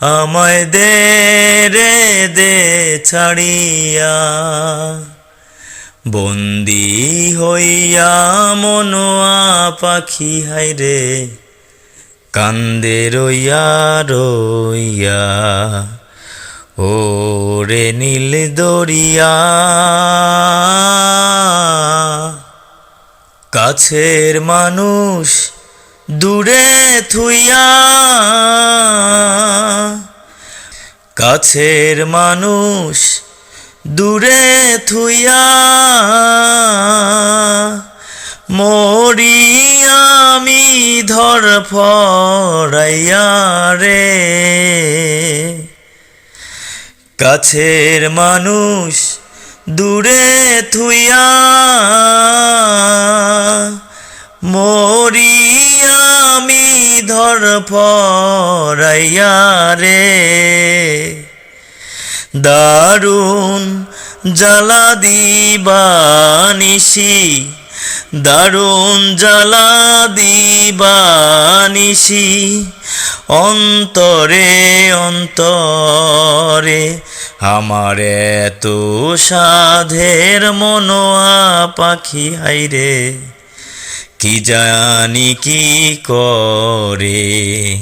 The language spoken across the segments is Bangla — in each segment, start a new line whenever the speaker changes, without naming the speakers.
আমায় দে রে, দে ছাড়িয়া। বন্দি হইয়া মনোয়া পাখি হাইরে কান্দে রইয়া রইয়া। ও রে নীল দরিয়া, কাছের মানুষ দূরে থুইয়া কাছের মানুষ দূরে থুইয়া মরি আমি ধর ফরাইয়া রে। কাছের মানুষ দূরে থুইয়া মরি আমি ধর ফরাইয়া রে। দারুণ জ্বালা দিবানিসি দারুণ জ্বালা দিবানিসি অন্তরে অন্তরে আমার এত সাধের মনোয়া পাখি হাইরে কি জানি কি করে?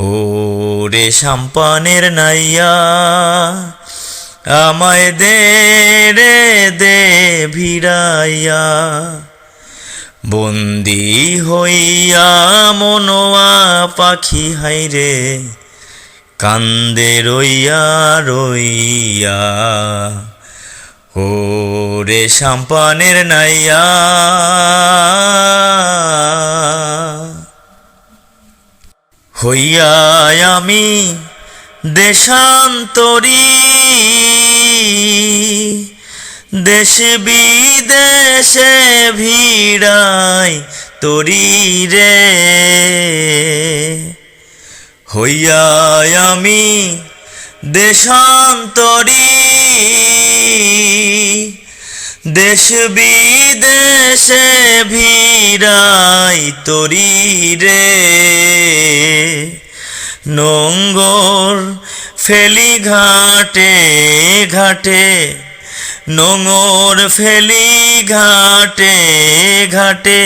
ও রে সাম্পানের নাইয়া, আমায় দে রে, দে ভিড়াইয়া। বন্দি হইয়া মনোয়া পাখি হাইরে কান্দে রইয়া রইয়া। ও রে সাম্পানের নাইয়া হইয়া আমি দেশান্তরী। দেশ বিদেশে ভিড়াই তরি রে। হইয়া আমি দেশান্তরী। দেশ বিদেশে ভিড়াই তরি রে। নোঙ্গর ফেলি ঘাটে ঘাটে নোঙর ফেলি ঘাটে ঘাটে,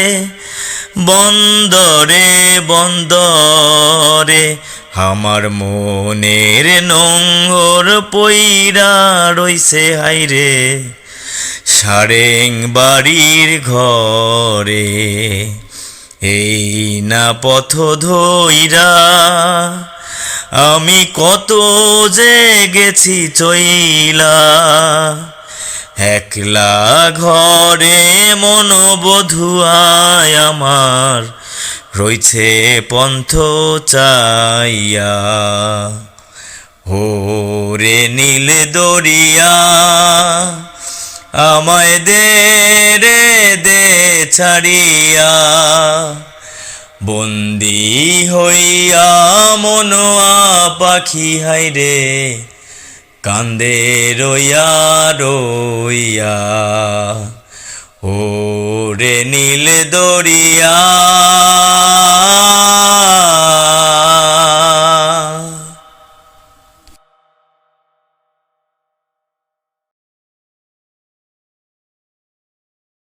বন্দরে বন্দরে আমার মনের নোংর পইরা রইছে হাইরে সারেং বাড়ির ঘরে এই না পথ ধইরা আমি কত যে গেছি চইলা, একলা ঘরে মনোবধুয়ায় আমার রইছে পন্থ চাইয়া। ও রে নীল দরিয়া, আমায় দে রে দে ছাড়িয়া বন্দি হইয়া মনোয়া পাখি হাইরে কান্দে রইয়া রইয়া। ও রে নীল দরিয়া